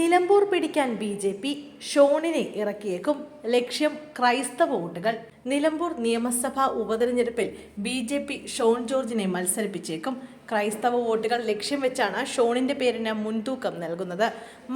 നിലമ്പൂർ പിടിക്കാൻ B J P ഷോണിനെ ഇറക്കിയേക്കും. ലക്ഷ്യം ക്രൈസ്തവ വോട്ടുകൾ. നിലമ്പൂർ നിയമസഭാ ഉപതെരഞ്ഞെടുപ്പിൽ ബി ജെ പി ഷോൺ ജോർജിനെ മത്സരിപ്പിച്ചേക്കും. ക്രൈസ്തവ വോട്ടുകൾ ലക്ഷ്യം വെച്ചാണ് ഷോണിന്റെ പേരിന് മുൻതൂക്കം നൽകുന്നത്.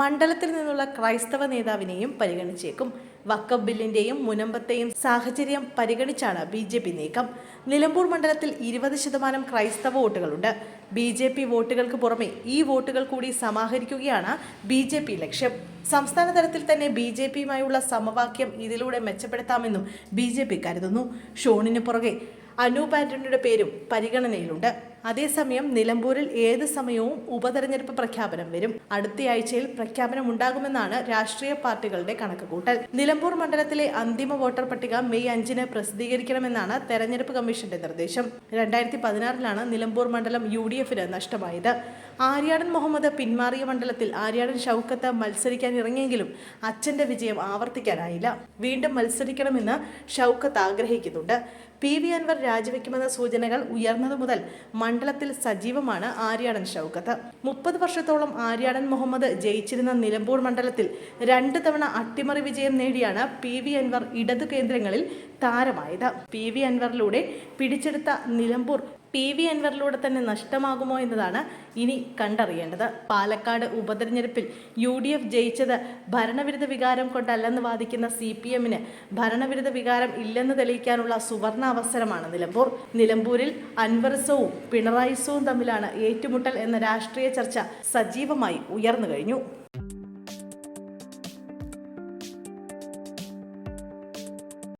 മണ്ഡലത്തിൽ നിന്നുള്ള ക്രൈസ്തവ നേതാവിനെയും പരിഗണിച്ചേക്കും. വക്കബ് ബില്ലിന്റെയും മുനമ്പത്തെയും സാഹചര്യം പരിഗണിച്ചാണ് ബി ജെ പി നീക്കം. നിലമ്പൂർ മണ്ഡലത്തിൽ ഇരുപത് ശതമാനം ക്രൈസ്തവ വോട്ടുകളുണ്ട്. ബി ജെ പി വോട്ടുകൾക്ക് പുറമെ ഈ വോട്ടുകൾ കൂടി സമാഹരിക്കുകയാണ് ബി ജെ പി ലക്ഷ്യം. സംസ്ഥാന തലത്തിൽ തന്നെ ബി ജെ പിയുമായുള്ള സമവാക്യം ഇതിലൂടെ മെച്ചപ്പെടുത്താമെന്നും ബി ജെ പി കരുതുന്നു. ഷോണിന് പുറകെ അനൂപ് ആന്റണിയുടെ പേരും പരിഗണനയിലുണ്ട്. അതേസമയം നിലമ്പൂരിൽ ഏത് സമയവും ഉപതെരഞ്ഞെടുപ്പ് പ്രഖ്യാപനം വരും. അടുത്തയാഴ്ചയിൽ പ്രഖ്യാപനം ഉണ്ടാകുമെന്നാണ് രാഷ്ട്രീയ പാർട്ടികളുടെ കണക്കുകൂട്ടൽ. നിലമ്പൂർ മണ്ഡലത്തിലെ അന്തിമ വോട്ടർ പട്ടിക മെയ് അഞ്ചിന് പ്രസിദ്ധീകരിക്കണമെന്നാണ് തെരഞ്ഞെടുപ്പ് കമ്മീഷന്റെ നിർദ്ദേശം. രണ്ടായിരത്തി പതിനാറിലാണ് നിലമ്പൂർ മണ്ഡലം യു ഡി എഫിന് നഷ്ടമായത്. ആര്യാടൻ മുഹമ്മദ് പിന്മാറിയ മണ്ഡലത്തിൽ ആര്യാടൻ ഷൗക്കത്ത് മത്സരിക്കാൻ ഇറങ്ങിയെങ്കിലും അച്ഛന്റെ വിജയം ആവർത്തിക്കാനായില്ല. വീണ്ടും മത്സരിക്കണമെന്ന് ഷൗക്കത്ത് ആഗ്രഹിക്കുന്നുണ്ട്. പി വി അൻവർ രാജിവെക്കുമെന്ന സൂചനകൾ ഉയർന്നതു മുതൽ മണ്ഡലത്തിൽ സജീവമാണ് ആര്യാടൻ ഷൗക്കത്ത്. മുപ്പത് വർഷത്തോളം ആര്യാടൻ മുഹമ്മദ് ജയിച്ചിരുന്ന നിലമ്പൂർ മണ്ഡലത്തിൽ രണ്ട് തവണ അട്ടിമറി വിജയം നേടിയാണ് പി വി അൻവർ ഇടതു കേന്ദ്രങ്ങളിൽ താരമായത്. പി വി അൻവറിലൂടെ പിടിച്ചെടുത്ത നിലമ്പൂർ പി വി അൻവറിലൂടെ തന്നെ നഷ്ടമാകുമോ എന്നതാണ് ഇനി കണ്ടറിയേണ്ടത്. പാലക്കാട് ഉപതെരഞ്ഞെടുപ്പിൽ യു ഡി എഫ് ജയിച്ചത് ഭരണവിരുദ്ധ വികാരം കൊണ്ടല്ലെന്ന് വാദിക്കുന്ന സി പി എമ്മിന് ഭരണവിരുദ്ധ വികാരം ഇല്ലെന്ന് തെളിയിക്കാനുള്ള സുവർണ അവസരമാണ് നിലമ്പൂർ. നിലമ്പൂരിൽ അൻവർസവും പിണറായിസവും തമ്മിലാണ് ഏറ്റുമുട്ടൽ എന്ന രാഷ്ട്രീയ ചർച്ച സജീവമായി ഉയർന്നു കഴിഞ്ഞു.